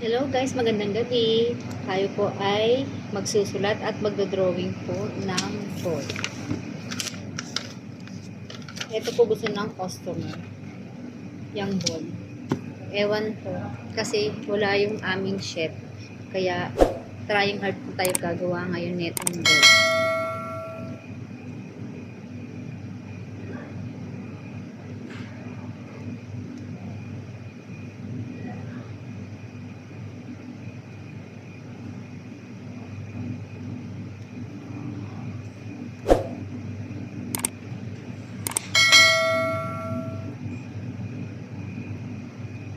Hello guys, magandang gabi. Tayo po ay magsusulat at magdodrawing po ng board. Ito po gusto ng customer. Yung board. Ewan po. Kasi wala yung aming chef. Kaya trying hard po tayo gagawa ngayon netong board.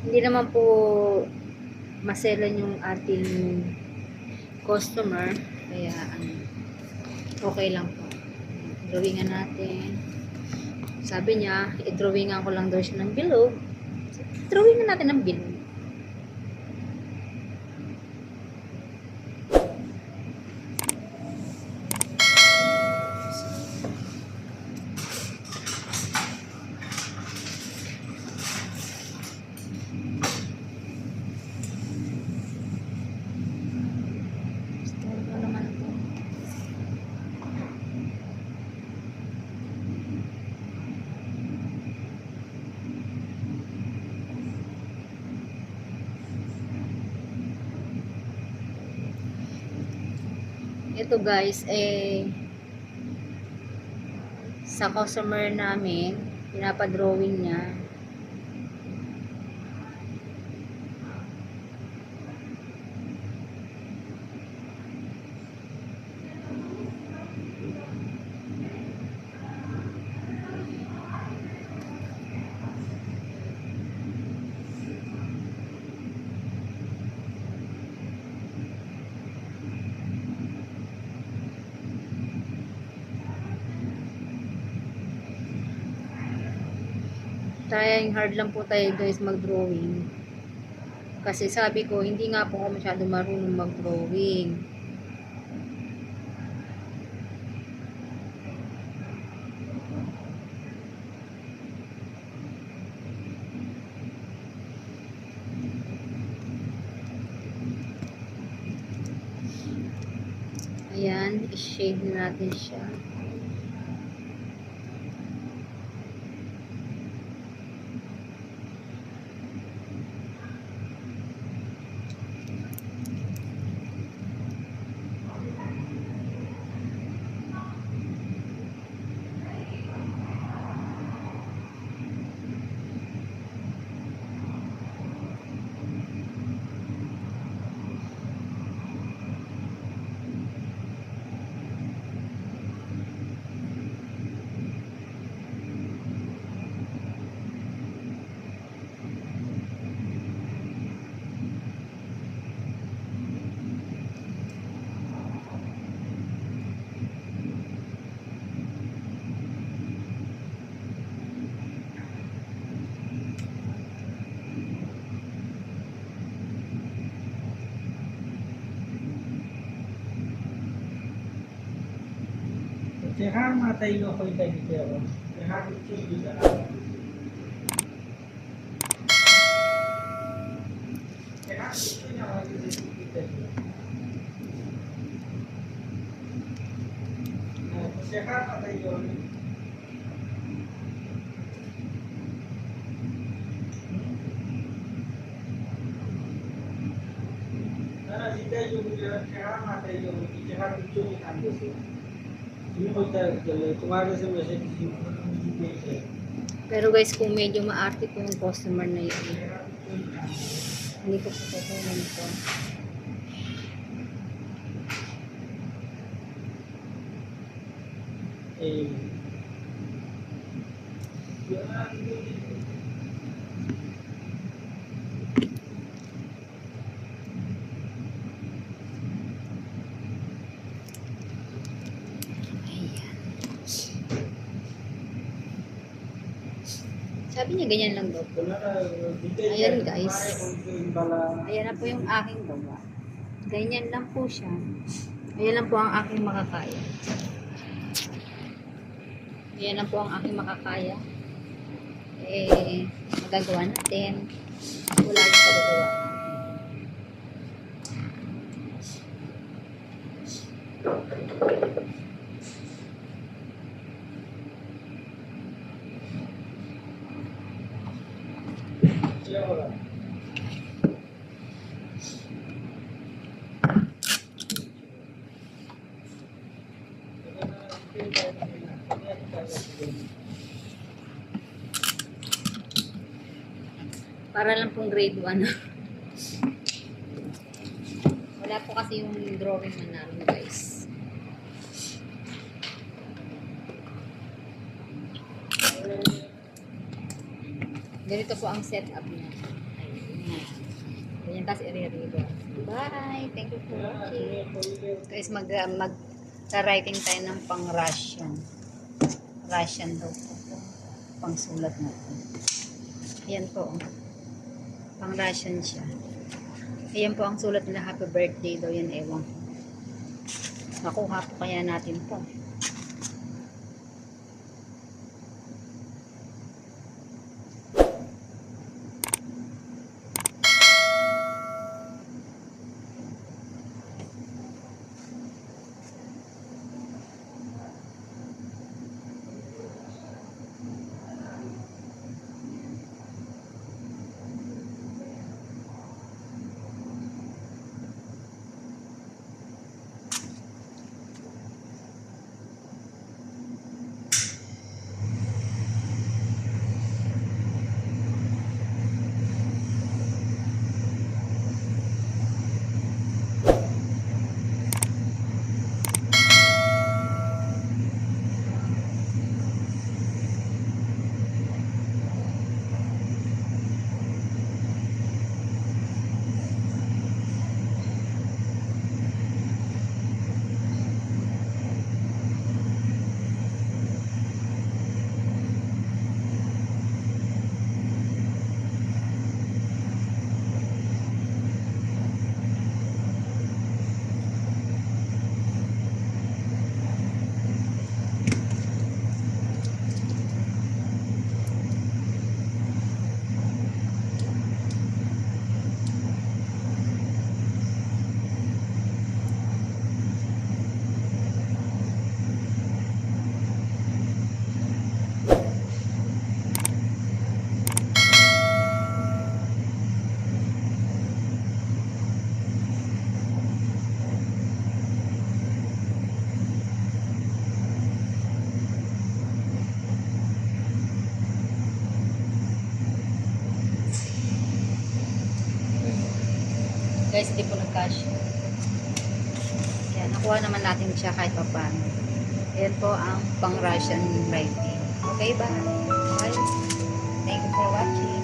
Hindi naman po maselan yung ating customer. Kaya ano, okay lang po. Drawingan natin. Sabi niya, i-drawingan ko lang daw siya ng bilog. Drawingan natin ng bilog. Ito guys, eh, sa customer namin, pinapadrawing niya. Trying hard lang po tayo guys mag-drawing. Kasi sabi ko, hindi nga po ako masyado marunong mag-drawing. Ayan, i-shade na natin siya. dejar mata y los ahorita que quiero dejar Jangan mata yang, jangan jangan mata yang, jangan tujuh kan tujuh. Pero guys, kung medyo maarte po yung customer na yun, hindi ko po kukunan ito. Eh, Sabi niya ganyan lang daw. Ayan, guys. Ayan na po yung aking gawa. Ganyan lang po siya. Ayan lang po ang aking makakaya. Ayan lang po ang aking makakaya. Eh, magagawa natin. Wala yung pagagawa. Para lang pong grade 1. Wala po kasi yung drawing na namin guys. Ganito po ang setup niya. Ganyan tapos i-read. Bye! Thank you for watching. Guys, mag, mag writing tayo ng pang Russian. Daw po. Pang sulat natin. Ayan po. oh. Pang Russian siya. Ayan po ang sulat nila. Happy birthday daw yan. Ewan ko. Nakuha po kaya natin po. Guys, hindi po nag-cash. Yan, nakuha naman natin siya kahit pa paano. Ayan po ang pang Russian writing. Okay ba? Bye. Thank you for watching.